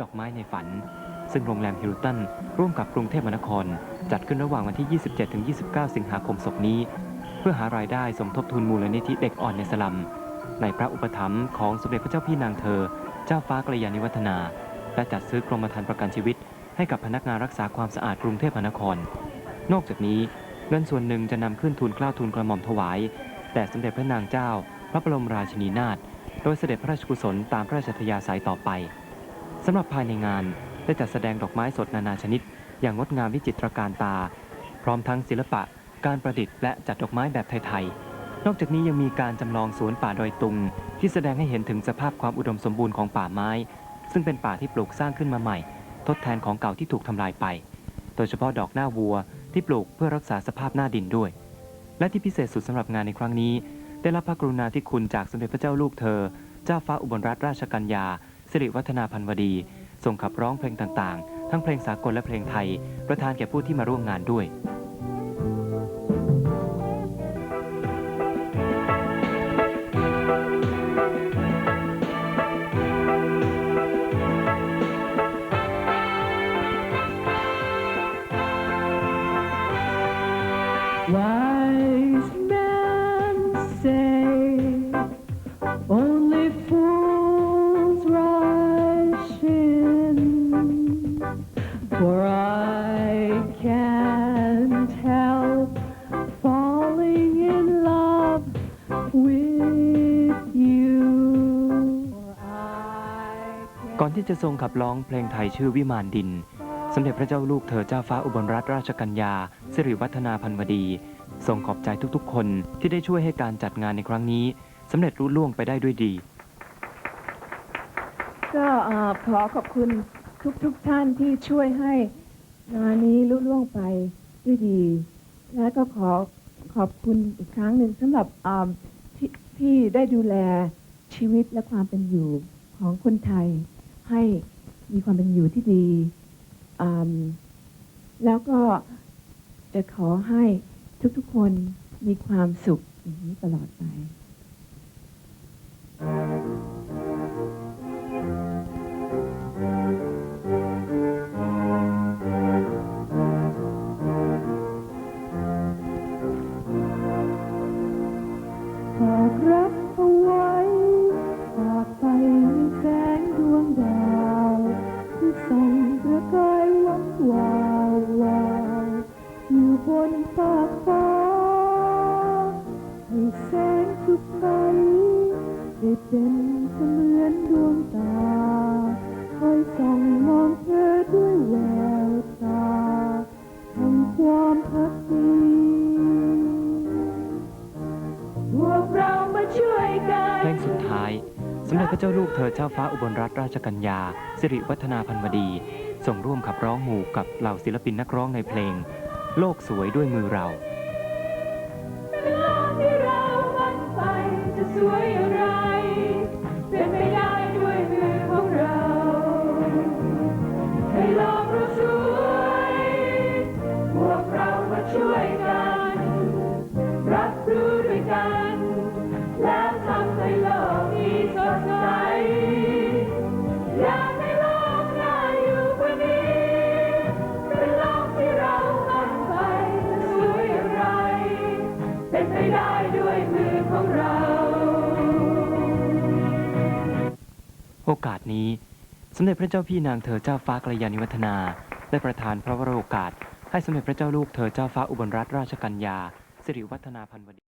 ดอกไม้ในฝัน ซึ่งโรงแรมฮิลตันร่วมกับกรุงเทพมหานคร จัดขึ้นระหว่างวันที่ 27-29 สิงหาคมศกนี้ เพื่อหารายได้สมทบทุนมูลนิธิเด็กอ่อนในสลัม ในพระอุปถัมภ์ของสมเด็จพระเจ้าพี่นางเธอ เจ้าฟ้ากระยาณิวัฒนา และจัดซื้อกรมธรรม์ประกันชีวิต ให้กับพนักงานรักษาความสะอาดกรุงเทพมหานคร นอกจากนี้เงินส่วนหนึ่งจะนำขึ้นทุนกล้าทุนกระหม่อมถวายแต่สมเด็จพระนางเจ้า พระบรมราชินีนาถโดยเสด็จพระราชกุศลตามพระราชทยาศัยต่อไป สำหรับภายในงานได้จัดแสดงดอกไม้สดนานาชนิด อย่างงดงามวิจิตรการตา พร้อมทั้งศิลปะ การประดิษฐ์และจัดดอกไม้แบบไทยๆ นอกจากนี้ยังมีการจำลองสวนป่าดอยตุง ที่แสดงให้เห็นถึงสภาพความอุดมสมบูรณ์ของป่าไม้ ซึ่งเป็นป่าที่ปลูกสร้างขึ้นมาใหม่ ทดแทนของเก่าที่ถูกทำลายไป โดยเฉพาะดอกหน้าวัวที่ปลูกเพื่อรักษาสภาพหน้าดินด้วย และที่พิเศษสุดสำหรับงานในครั้งนี้ ได้รับพระกรุณาธิคุณจากสมเด็จพระเจ้าลูกเธอ เจ้าฟ้าอุบลรัตนราชกัญญา สิริวัฒนาพันวดีทรงขับร้องเพลงต่างๆ ทั้งเพลงสากลและเพลงไทย ประทานแก่ผู้ที่มาร่วมงานด้วย Wise ก่อนที่จะทรงขับร้องเพลงไทยชื่อวิมานดิน สมเด็จพระเจ้าลูกเธอเจ้าฟ้าอุบลรัตนราชกัญญาสิริวัฒนาพันวดี ทรงขอบใจทุกๆ คนที่ได้ช่วยให้การจัดงานในครั้งนี้สำเร็จรุ่ล่วงไปได้ด้วยดี ก็เอ่อขอขอบคุณทุกๆท่านที่ช่วยให้งานนี้ลุล่วงไปด้วยดี และก็ขอขอบคุณอีกครั้งหนึ่งสำหรับอ่าที่ที่ได้ดูแลชีวิตและความเป็นอยู่ของคนไทย ให้มีความเป็นอยู่ที่ดีแล้วก็จะขอให้ทุกๆคนมีความสุขอย่างนี้ตลอดไป ประกายวับวาววาวอยู่บนฟากฟ้าให้แสงสุขใสได้เป็นเสมือนดวงตา คอยส่องมองเธอด้วยแววตาแห่งความพักดีพวกเรามาช่วยกัน เพลงสุดท้าย สมเด็จพระเจ้าลูกเธอเจ้าฟ้าอุบลรัตนราชกัญญา สิริวัฒนาพันวดี ส่งร่วมขับร้องหมู่กับเหล่าศิลปินนักร้องในเพลง โลกสวยด้วยมือเรา โอกาสนี้ สมเด็จพระเจ้าพี่นางเธอเจ้าฟ้ากระยาณิวัฒนา ได้ประทานพระวโรกาส ให้สมเด็จพระเจ้าลูกเธอเจ้าฟ้าอุบลรัตนราชกัญญาสิริวัฒนาพันวดี